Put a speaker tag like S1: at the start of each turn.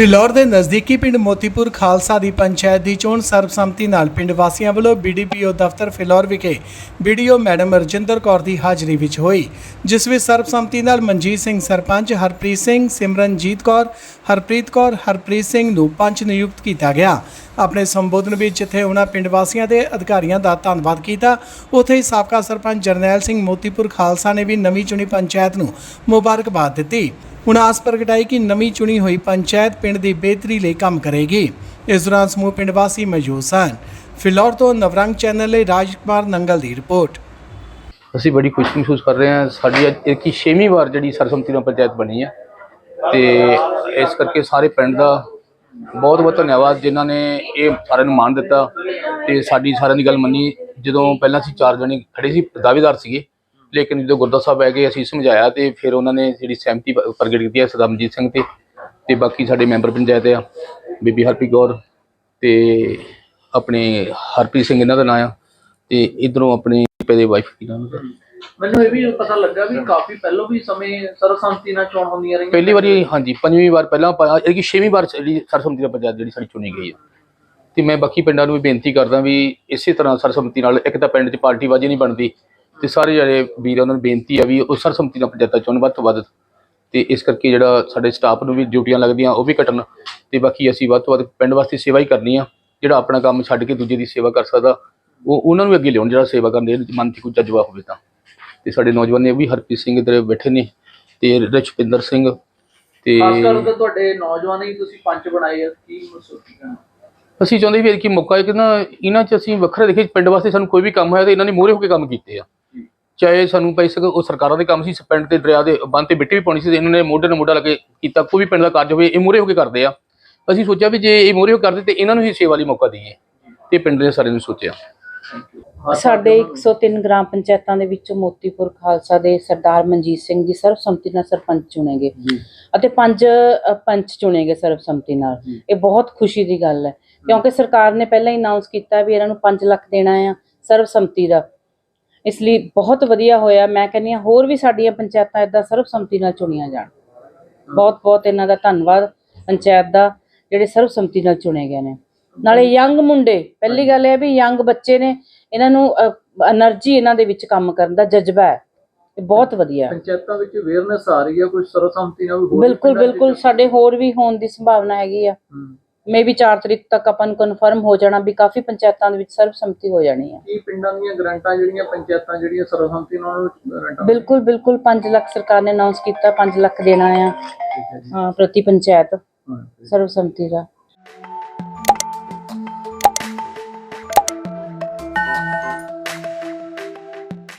S1: ਫਿਲੌਰ ਦੇ ਨਜ਼ਦੀਕੀ ਪਿੰਡ ਮੋਤੀਪੁਰ ਖਾਲਸਾ ਦੀ ਪੰਚਾਇਤ ਦੀ ਚੋਣ ਸਰਬਸੰਮਤੀ ਨਾਲ ਪਿੰਡ ਵਾਸੀਆਂ ਵੱਲੋਂ ਬੀਡੀਪੀਓ ਦਫ਼ਤਰ ਫਿਲੌਰ ਵਿਖੇ ਬੀਡੀਓ ਮੈਡਮ ਰਜਿੰਦਰ ਕੌਰ ਦੀ ਹਾਜ਼ਰੀ ਵਿੱਚ ਹੋਈ, ਜਿਸ ਵਿੱਚ ਸਰਬਸੰਮਤੀ ਨਾਲ ਮਨਜੀਤ ਸਿੰਘ ਸਰਪੰਚ, ਹਰਪ੍ਰੀਤ ਸਿੰਘ, ਸਿਮਰਨਜੀਤ ਕੌਰ, ਹਰਪ੍ਰੀਤ ਕੌਰ, ਹਰਪ੍ਰੀਤ ਸਿੰਘ ਨੂੰ ਪੰਚ ਨਿਯੁਕਤ ਕੀਤਾ ਗਿਆ। ਆਪਣੇ ਸੰਬੋਧਨ ਵਿੱਚ ਜਿੱਥੇ ਉਹਨਾਂ ਪਿੰਡ ਵਾਸੀਆਂ ਦੇ ਅਧਿਕਾਰੀਆਂ ਦਾ ਧੰਨਵਾਦ ਕੀਤਾ, ਉੱਥੇ ਹੀ ਸਾਬਕਾ ਸਰਪੰਚ ਜਰਨੈਲ ਸਿੰਘ ਮੋਤੀਪੁਰ ਖਾਲਸਾ ਨੇ ਵੀ ਨਵੀਂ ਚੁਣੀ ਪੰਚਾਇਤ ਨੂੰ ਮੁਬਾਰਕਬਾਦ ਦਿੱਤੀ। ਉਹਨਾਂ ਆਸ ਪ੍ਰਗਟਾਈ ਕਿ ਨਵੀਂ ਚੁਣੀ ਹੋਈ ਪੰਚਾਇਤ ਪਿੰਡ ਦੀ ਬਿਹਤਰੀ ਲਈ ਕੰਮ ਕਰੇਗੀ। ਇਸ ਦੌਰਾਨ ਸਮੂਹ ਪਿੰਡ ਵਾਸੀ ਮੌਜੂਦ ਸਨ। ਫਿਲੌਰ ਤੋਂ ਨਵਰੰਗ ਚੈਨਲ ਲਈ ਰਾਜਕੁਮਾਰ ਨੰਗਲ ਦੀ ਰਿਪੋਰਟ।
S2: ਅਸੀਂ ਬੜੀ ਖੁਸ਼ੀ ਮਹਿਸੂਸ ਕਰ ਰਹੇ ਹਾਂ। ਸਾਡੀ ਅੱਜ ਇਹ ਕੀ ਛੇਵੀਂ ਵਾਰ ਜਿਹੜੀ ਸਰਸਮਤੀ ਨਾਲ ਪੰਚਾਇਤ ਬਣੀ ਹੈ ਤੇ ਇਸ ਕਰਕੇ ਸਾਰੇ ਪਿੰਡ ਦਾ ਬਹੁਤ ਬਹੁਤ ਧੰਨਵਾਦ ਜਿਨ੍ਹਾਂ ਨੇ ਇਹ ਸਾਰਿਆਂ ਨੂੰ ਮਾਣ ਦਿੱਤਾ ਤੇ ਸਾਡੀ ਸਾਰਿਆਂ ਦੀ ਗੱਲ ਮੰਨੀ। ਜਦੋਂ ਪਹਿਲਾਂ ਅਸੀਂ ਚਾਰ ਜਣੇ ਖੜੇ ਸੀ, ਦਾਅਵੇਦਾਰ ਸੀਗੇ, ਲੇਕਿਨ ਜਦੋਂ ਗੁਰਦੁਆਰਾ ਸਾਹਿਬ ਆ ਗਏ, ਅਸੀਂ ਸਮਝਾਇਆ ਤੇ ਫਿਰ ਉਹਨਾਂ ਨੇ ਜਿਹੜੀ ਸਹਿਮਤੀ ਪ੍ਰਗਟ ਕੀਤੀ ਹੈ ਸਰਦਾਮਜੀਤ ਸਿੰਘ ਤੇ ਤੇ ਬਾਕੀ ਸਾਡੇ ਮੈਂਬਰ ਪੰਚਾਇਤ ਆ, ਬੀਬੀ ਹਰਪ੍ਰੀਤ ਕੌਰ ਤੇ ਆਪਣੇ ਹਰਪ੍ਰੀਤ ਸਿੰਘ ਇਹਨਾਂ ਦਾ ਨਾਂ ਆ, ਤੇ ਇਧਰੋਂ ਆਪਣੇ ਦੇ ਵਾਈਫ ਕੀ ਨਾਮ
S3: ਮੈਨੂੰ ਇਹ ਵੀ ਪਤਾ ਲੱਗਾ ਵੀ ਕਾਫੀ ਪਹਿਲਾਂ ਵੀ ਸਮੇਂ ਸਰਬਸੰਮਤੀ ਨਾਲ ਚੋਣ ਹੁੰਦੀਆਂ ਰਹੀਆਂ
S2: ਪਹਿਲੀ ਵਾਰੀ ਹਾਂਜੀ ਪੰਜਵੀਂ ਵਾਰ ਪਹਿਲਾਂ ਇਹ ਕਿ ਛੇਵੀਂ ਵਾਰ ਜਿਹੜੀ ਸਰਸਮਤੀ ਦਾ ਪੰਚਾਇਤ ਜਿਹੜੀ ਸਾਡੀ ਚੁਣੀ ਗਈ ਹੈ ਤੇ ਮੈਂ ਬਾਕੀ ਪਿੰਡਾਂ ਨੂੰ ਵੀ ਬੇਨਤੀ ਕਰਦਾ ਵੀ ਇਸੇ ਤਰ੍ਹਾਂ ਸਰਸਮਤੀ ਨਾਲ ਇੱਕ ਤਾਂ ਪਿੰਡ 'ਚ ਪਾਰਟੀਬਾਜ਼ੀ ਨਹੀਂ ਬਣਦੀ ਤੇ ਸਾਰੇ ਜਿਹੜੇ ਵੀਰ ਉਹਨਾਂ ਨੂੰ ਬੇਨਤੀ ਆ ਵੀ ਉਹ ਸਰਸਮਤੀ ਨਾਲ ਪੰਚਾਇਤਾਂ ਚੁਣ ਵੱਧ ਤੋਂ ਵੱਧ ਤੇ ਇਸ ਕਰਕੇ ਜਿਹੜਾ ਸਾਡੇ ਸਟਾਫ ਨੂੰ ਵੀ ਡਿਊਟੀਆਂ ਲੱਗਦੀਆਂ ਉਹ ਵੀ ਕੱਟਣ ਤੇ ਬਾਕੀ ਅਸੀਂ ਵੱਧ ਤੋਂ ਵੱਧ ਪਿੰਡ ਵਾਸਤੇ ਸੇਵਾ ਹੀ ਕਰਨੀ ਆ ਜਿਹੜਾ ਆਪਣਾ ਕੰਮ ਛੱਡ ਕੇ ਦੂਜੇ ਦੀ ਸੇਵਾ ਕਰ ਸਕਦਾ ਉਹ ਉਹਨਾਂ ਨੂੰ ਅੱਗੇ ਲਿਆਉਣ ਜਿਹੜਾ ਸੇਵਾ ਕਰਨ ਦੇ ਮਨ 'ਚ ਕੋਈ ਜਜ਼ਬਾ ਹੋਵੇ ਤਾਂ। ਤੇ ਸਾਡੇ ਨੌਜਵਾਨ ਨੇ ਉਹ ਵੀ ਹਰਪ੍ਰੀਤ ਸਿੰਘ ਇੱਧਰ ਬੈਠੇ ਨੇ ਤੇ ਰਜਪਿੰਦਰ ਸਿੰਘ ਤੇ
S3: ਖਾਸ ਕਰਕੇ ਤੁਹਾਡੇ ਨੌਜਵਾਨ ਹੀ ਤੁਸੀਂ ਪੰਚ ਬਣਾਏ ਆ ਕੀ ਕੀਤਾ?
S2: ਅਸੀਂ ਚਾਹੁੰਦੇ ਵੀ ਕਿ ਮੌਕਾ ਹੈ ਕਿ ਨਾ ਇਹਨਾਂ 'ਚ ਅਸੀਂ ਵੱਖਰਾ ਦੇਖੀਏ ਪਿੰਡ ਵਾਸਤੇ ਸਾਨੂੰ ਕੋਈ ਵੀ ਕੰਮ ਹੋਇਆ ਤੇ ਇਹਨਾਂ ਨੇ ਮੋਹਰੇ ਹੋ ਕੇ ਕੰਮ ਕੀਤੇ ਆ। ਚਾਹੇ ਸਾਨੂੰ ਪੈਸੇ ਉਹ ਸਰਕਾਰਾਂ ਦੇ ਕੰਮ ਸੀ ਪਿੰਡ ਤੇ ਦਰਿਆ ਦੇ ਬੰਨ ਤੇ ਮਿੱਟੀ ਵੀ ਪਾਉਣੀ ਸੀ ਇਹਨਾਂ ਨੇ ਮੋਢੇ ਨਾਲ ਮੋਢਾ ਲਾ ਕੇ ਕੀਤਾ ਕੋਈ ਵੀ ਪਿੰਡ ਦਾ ਕਾਰਜ ਹੋਵੇ ਇਹ ਮੋਹਰੇ ਹੋ ਕੇ ਕਰਦੇ ਆ। ਅਸੀਂ ਸੋਚਿਆ ਵੀ ਜੇ ਇਹ ਮੋਹਰੇ ਹੋ ਕਰਦੇ ਤੇ ਇਹਨਾਂ ਨੂੰ ਹੀ ਸੇਵਾ ਲਈ ਮੌਕਾ ਦਈਏ। ਤੇ ਪਿੰਡ ਦੇ ਸਾਰਿਆਂ ਨੂੰ ਸੋਚਿਆ।
S4: ਸਾਡੇ 103 ਗ੍ਰਾਮ ਪੰਚਾਇਤਾਂ ਦੇ ਵਿੱਚੋਂ ਮੋਤੀਪੁਰ ਖਾਲਸਾ ਦੇ ਸਰਦਾਰ ਮਨਜੀਤ ਸਿੰਘ ਜੀ ਸਰਬਸੰਮਤੀ ਨਾਲ ਸਰਪੰਚ ਚੁਣੇ ਗਏ। ਅਤੇ ਪੰਜ ਪੰਚ ਚੁਣੇ ਗਏ ਸਰਬਸੰਮਤੀ ਨਾਲ। ਇਹ ਬਹੁਤ ਖੁਸ਼ੀ ਦੀ ਗੱਲ ਹੈ ਕਿਉਂਕਿ ਸਰਕਾਰ ਨੇ ਪਹਿਲਾਂ ਹੀ ਅਨਾਉਂਸ ਕੀਤਾ ਵੀ ਇਹਨਾਂ ਨੂੰ 5 ਲੱਖ ਦੇਣਾ ਆ ਸਰਬਸੰਮਤੀ ਦਾ। ਇਸ ਲਈ ਬਹੁਤ ਵਧੀਆ ਹੋਇਆ। ਮੈਂ ਕਹਿੰਦੀ ਹਾਂ ਹੋਰ ਵੀ ਸਾਡੀਆਂ ਪੰਚਾਇਤਾਂ ਇਦਾਂ ਸਰਬਸੰਮਤੀ ਨਾਲ ਚੁਣੀਆਂ ਜਾਣ। ਬਹੁਤ ਬਹੁਤ ਇਹਨਾਂ ਦਾ ਧੰਨਵਾਦ ਪੰਚਾਇਤ ਦਾ ਜਿਹੜੇ ਸਰਬਸੰਮਤੀ ਨਾਲ ਚੁਣੇ ਗਏ ਨੇ। ਨਾਲੇ ਯੰਗ ਮੁੰਡੇ ਪਹਿਲੀ ਗੱਲ ਇਹ ਵੀ ਯੰਗ ਬੱਚੇ ਨੇ ਇਹਨਾਂ ਨੂੰ એનર્ਜੀ ਇਹਨਾਂ ਦੇ ਵਿੱਚ ਕੰਮ ਕਰਨ ਦਾ ਜਜ਼ਬਾ ਹੈ। ਇਹ ਬਹੁਤ ਵਧੀਆ
S3: ਪੰਚਾਇਤਾਂ ਵਿੱਚ ਅਵੇਅਰਨੈਸ ਆ ਹੈ ਕੁਝ ਸਰਵਸੰਮਤੀ ਨਾਲ
S4: ਬਿਲਕੁਲ ਬਿਲਕੁਲ ਸਾਡੇ ਹੋਰ ਵੀ ਹੋਣ ਦੀ ਸੰਭਾਵਨਾ ਹੈਗੀ ਆ। ਮੇ ਵੀ 4 ਤਰੀਕ ਤੱਕ ਆਪਾਂ ਨੂੰ ਕਨਫਰਮ ਹੋ ਜਾਣਾ ਵੀ ਕਾਫੀ ਪੰਚਾਇਤਾਂ ਦੇ ਵਿੱਚ ਸਰਬਸੰਮਤੀ ਹੋ ਜਾਣੀ ਹੈ
S3: ਇਹ ਪਿੰਡਾਂ ਦੀਆਂ ਗਰੰਟਾਂ ਜਿਹੜੀਆਂ ਪੰਚਾਇਤਾਂ ਜਿਹੜੀਆਂ ਸਰਬਸੰਮਤੀ ਨਾਲ ਗਰੰਟਾਂ
S4: ਬਿਲਕੁਲ ਬਿਲਕੁਲ 5 ਲੱਖ ਸਰਕਾਰ ਨੇ ਅਨਾਉਂਸ ਕੀਤਾ 5 ਲੱਖ ਦੇਣਾ ਆ ਪ੍ਰਤੀ ਪੰਚਾਇਤ ਸਰਬਸੰਮਤੀ ਦਾ।